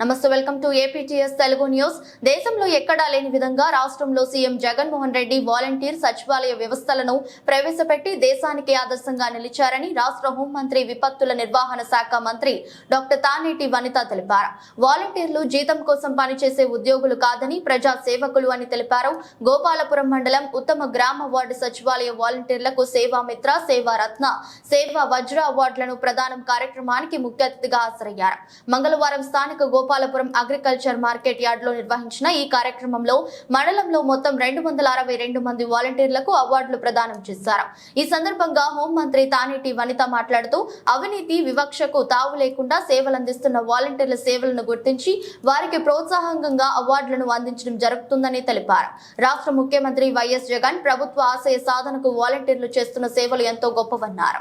నమస్తే welcome to APTS Telugu news. దేశంలో ఎక్కడా లేని విధంగా రాష్ట్రంలో సీఎం జగన్మోహన్ రెడ్డి వాలంటీర్ సచివాలయ వ్యవస్థలను ప్రవేశపెట్టి దేశానికి ఆదర్శంగా నిలిచారని రాష్ట్ర హోంమంత్రి విపత్తుల నిర్వహణ శాఖ మంత్రి డాక్టర్ తానేటి వనిత తెలిపారు. వాలంటీర్లు జీతం కోసం పనిచేసే ఉద్యోగులు కాదని ప్రజా సేవకులు అని తెలిపారు. గోపాలపురం మండలం ఉత్తమ గ్రామ వార్డు సచివాలయ వాలంటీర్లకు సేవామిత్ర సేవారత్న సేవా వజ్ర అవార్డులను ప్రదానం కార్యక్రమానికి ముఖ్య అతిథిగా హాజరయ్యారు. మంగళవారం స్థానిక గోపాలపురం అగ్రికల్చర్ మార్కెట్ యార్డ్లో నిర్వహించిన ఈ కార్యక్రమంలో మండలంలో మొత్తం రెండు వందల అరవై రెండు మంది వాలంటీర్లకు అవార్డులు ప్రదానం చేశారు. ఈ సందర్భంగా హోంమంత్రి తానేటి వనిత మాట్లాడుతూ అవినీతి వివక్షకు తావు లేకుండా సేవలందిస్తున్న వాలంటీర్ల సేవలను గుర్తించి వారికి ప్రోత్సాహకంగా అవార్డులను అందించడం జరుగుతుందని తెలిపారు. రాష్ట్ర ముఖ్యమంత్రి వైఎస్ జగన్ ప్రభుత్వ ఆశయ సాధనకు వాలంటీర్లు చేస్తున్న సేవలు ఎంతో గొప్పవన్నారు.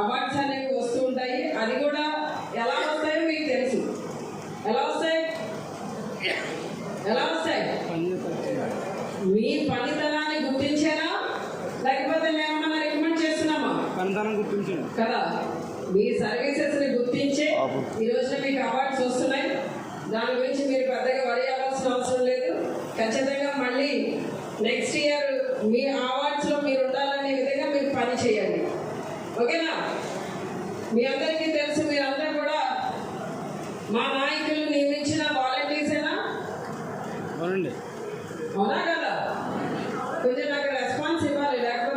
అవార్డ్స్ అనేవి వస్తుంటాయి అది కూడా ఎలా వస్తాయో మీకు తెలుసు ఎలా వస్తాయి ఎలా వస్తాయి మీ పనితనాన్ని గుర్తించారా లేకపోతే మేమన్నా రికమెండ్ చేస్తున్నామా పనితనం గుర్తించండి. కదా? మీ సర్వీసెస్ని గుర్తించే ఈ రోజున మీకు అవార్డ్స్ వస్తున్నాయి. దాని గురించి మీరు పెద్దగా వరి అవ్వాల్సిన అవసరం లేదు. ఖచ్చితంగా మళ్ళీ నెక్స్ట్ ఇయర్ మీ అవార్డ్స్లో మీరు ఉండాలనే విధంగా మీరు పని చేయండి. ఓకేనా? మీ అందరికీ తెలుసు మీరందరూ కూడా మా నాయకులు నియమించిన వాలంటీర్సేనా అవునా కదా?